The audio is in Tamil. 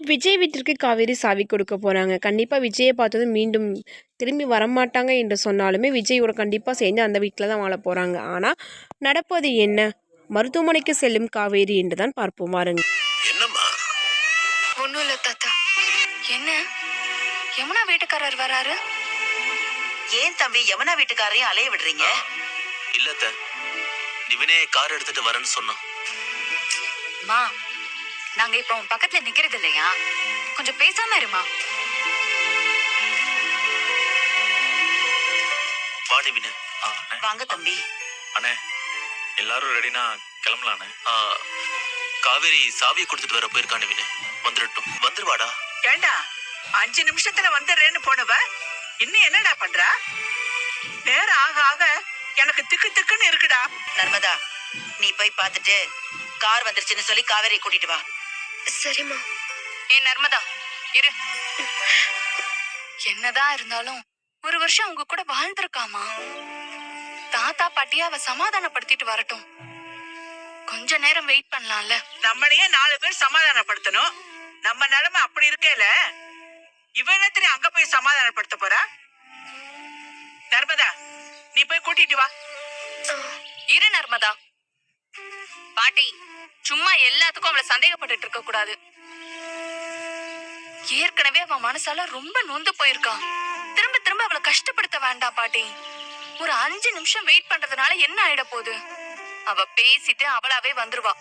விஜய் வீட்டிற்கு காவேரி சாவி கொடுக்க போகிறாங்க கண்டிப்பாக விஜயை பார்த்ததும் மீண்டும் திரும்பி வரமாட்டாங்க என்று சொன்னாலுமே விஜயோட கண்டிப்பாக சேர்ந்து அந்த வீட்டில் தான் வாழ போகிறாங்க ஆனால் நடப்பது என்ன? மருத்துவமனைக்கு செல்லும் காவேரி என்று தான் பார்ப்போம். வாருங்க. என்னம்மா? ஒண்ணும் இல்ல தாத்தா. என்ன? யமுனா வீட்டுக்காரர் வராரு? ஏன் தம்பி யமுனா வீட்டுக்காரையும் அலைய விடுறீங்க? இல்ல அத்தை. நிவினே கார் எடுத்துட்டு வரேன்னு சொன்னான். மா நாங்க இப்ப உன் பக்கத்துல நிக்கிறது இல்லையா? கொஞ்சம் பேசாம இருமா. வா நிவினே ஆ, அண்ணே. வாங்க தம்பி. அண்ணே எல்லாரும் ரெடினா கிளம்பலாண்ணே. ஆ, காவேரி சாவியை கொடுத்துட்டு வர போயிருக்கா நிவினே வந்துடட்டும். வந்துருவாடா. ஏண்டா அஞ்சு நிமிஷத்துல வந்துடுறேன்னு போனவ? இன்னும் என்னடா பண்றா? நேரம் ஆக ஆக எனக்கு திக்கு திக்குன்னு இருக்குடா. நர்மதா நீ போய் பார்த்துட்டு கார் வந்துருச்சுன்னு சொல்லி காவேரி கூட்டிட்டு வா. சரிம்மா. ஏ நர்மதா இரு. என்னதான் இருந்தாலும் ஒரு வருஷம் அவங்க கூட வாழ்ந்திருக்காமா? தாத்தா பாட்டியா அவ சமாதானப்படுத்திட்டு வரட்டும். கொஞ்ச நேரம் வெயிட் பண்ணலாம்ல. நம்மளையே நாலு பேர் சமாதானப்படுத்தணும். நம்ம நிலைமை அப்படி இருக்கேல. இவ என்னத்திரி அங்க போய் சமாதானப்படுத்த போறா? நர்மதா நீ போய் கூட்டிட்டு வா. இரு நர்மதா. பாட்டி சும்மா எல்லாத்துக்கும் அவளை சந்தேகப்பட்டுட்டு இருக்க கூடாது. ஏற்கனவே அவன் மனசால ரொம்ப நொந்து போயிருக்கான். திரும்ப திரும்ப அவளை கஷ்டப்படுத்த வேண்டாம் பாட்டி. ஒரு அஞ்சு நிமிஷம் வெயிட் பண்றதுனால என்ன ஆயிட போகுது? அவ பேசிட்டு அவளாவே வந்துருவா.